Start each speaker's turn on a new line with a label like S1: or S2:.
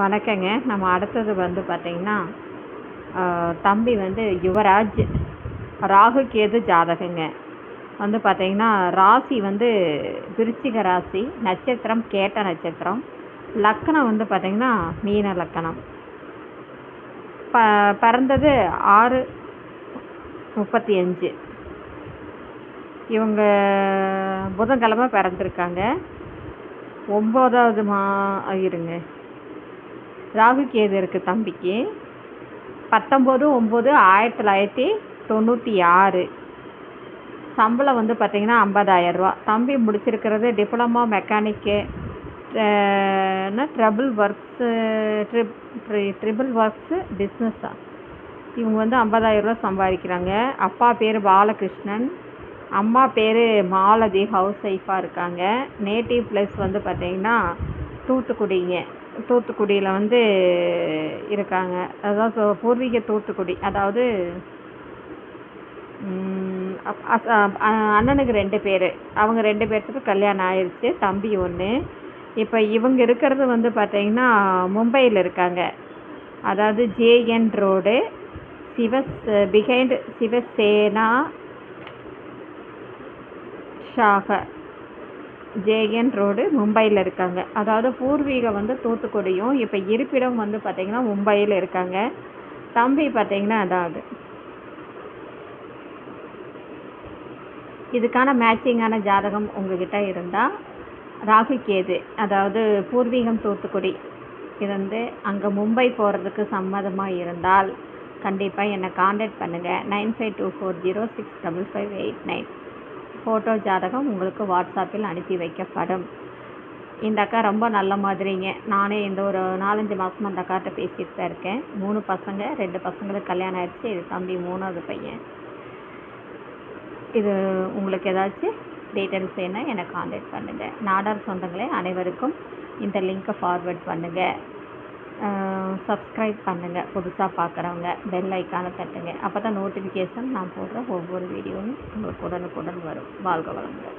S1: வணக்கங்க. நம்ம அடுத்தது வந்து பார்த்தீங்கன்னா தம்பி வந்து யுவராஜ் ராகு கேது ஜாதகங்க. வந்து பார்த்தீங்கன்னா ராசி வந்து விருச்சிக ராசி நட்சத்திரம் கேட்ட நட்சத்திரம். லக்கணம் வந்து பார்த்தீங்கன்னா மீன லக்கணம். ப பிறந்தது ஆறு முப்பத்தி அஞ்சு. இவங்க புதன்கிழமை பிறந்திருக்காங்க. ஒம்போதாவது மா இருங்க. ராகு கேது இருக்குது தம்பிக்கு பத்தொம்போது ஒம்பது ஆயிரத்தி தொள்ளாயிரத்தி தொண்ணூற்றி ஆறு. சம்பளம் வந்து பார்த்திங்கன்னா ஐம்பதாயிரரூவா தம்பி முடிச்சிருக்கிறது diploma mechanic triple works trip triple works பிஸ்னஸ்ஸா இவங்க வந்து ஐம்பதாயிரரூவா சம்பாதிக்கிறாங்க. அப்பா பேர் பாலகிருஷ்ணன். அம்மா பேர் மாலதி ஹவுஸ் ஒய்ஃபாக இருக்காங்க. நேட்டிவ் ப்ளஸ் வந்து பார்த்திங்கன்னா தூத்துக்குடிங்க. தூத்துக்குடியில் வந்து இருக்காங்க. அதாவது பூர்வீக தூத்துக்குடி. அதாவது அண்ணனுக்கு ரெண்டு பேர். அவங்க ரெண்டு பேர்த்துக்கு கல்யாணம் ஆயிடுச்சு தம்பி ஒன்று இப்போ இவங்க இருக்கிறது வந்து பார்த்திங்கன்னா மும்பையில் இருக்காங்க. அதாவது ஜேஎன் ரோடு சிவஸ் பிஹைண்ட் சிவசேனா ஷாக. ஜேஎன் ரோடு மும்பையில் இருக்காங்க. அதாவது பூர்வீகம் வந்து தூத்துக்குடியும் இப்போ இருப்பிடம் வந்து பார்த்திங்கன்னா மும்பையில் இருக்காங்க. தம்பி பார்த்திங்கன்னா அதாவது இதுக்கான மேட்சிங்கான ஜாதகம் உங்ககிட்ட இருந்தால் ராகு கேது அதாவது பூர்வீகம் தூத்துக்குடி இருந்து அங்கே மும்பை போகிறதுக்கு சம்மதமாக இருந்தால் கண்டிப்பாக என்னை காண்டாக்ட் பண்ணுங்கள் nine five two four zero six double five eight nine. Photo ஜாதகம் உங்களுக்கு வாட்ஸ்அப்பில் அனுப்பி வைக்கப்படும். இந்த அக்கா ரொம்ப நல்ல மாதிரிங்க. நானே இந்த ஒரு நாலஞ்சு மாதமாக அந்த அக்காட்ட பேசிட்டு தான் இருக்கேன். மூணு பசங்க ரெண்டு பசங்களுக்கு கல்யாணம் ஆயிடுச்சு. இது தம்பி மூணாவது பையன். இது உங்களுக்கு ஏதாச்சும் டீட்டெயில்ஸ் வேணால் எனக்கு காண்டாக்ட் பண்ணுங்கள் நாடார் சொந்தங்களே அனைவருக்கும் இந்த லிங்க்கை ஃபார்வேர்ட் பண்ணுங்கள் சப்ஸ்கிரைப் பண்ணுங்கள் புதுசாக பார்க்குறவங்க பெல் ஐக்கானை தட்டுங்க. அப்போ தான் நோட்டிஃபிகேஷன் நான் போடுற ஒவ்வொரு வீடியோவும் உங்களுக்கு உடனுக்குடன் வரும். வாழ்க வளமுடன்.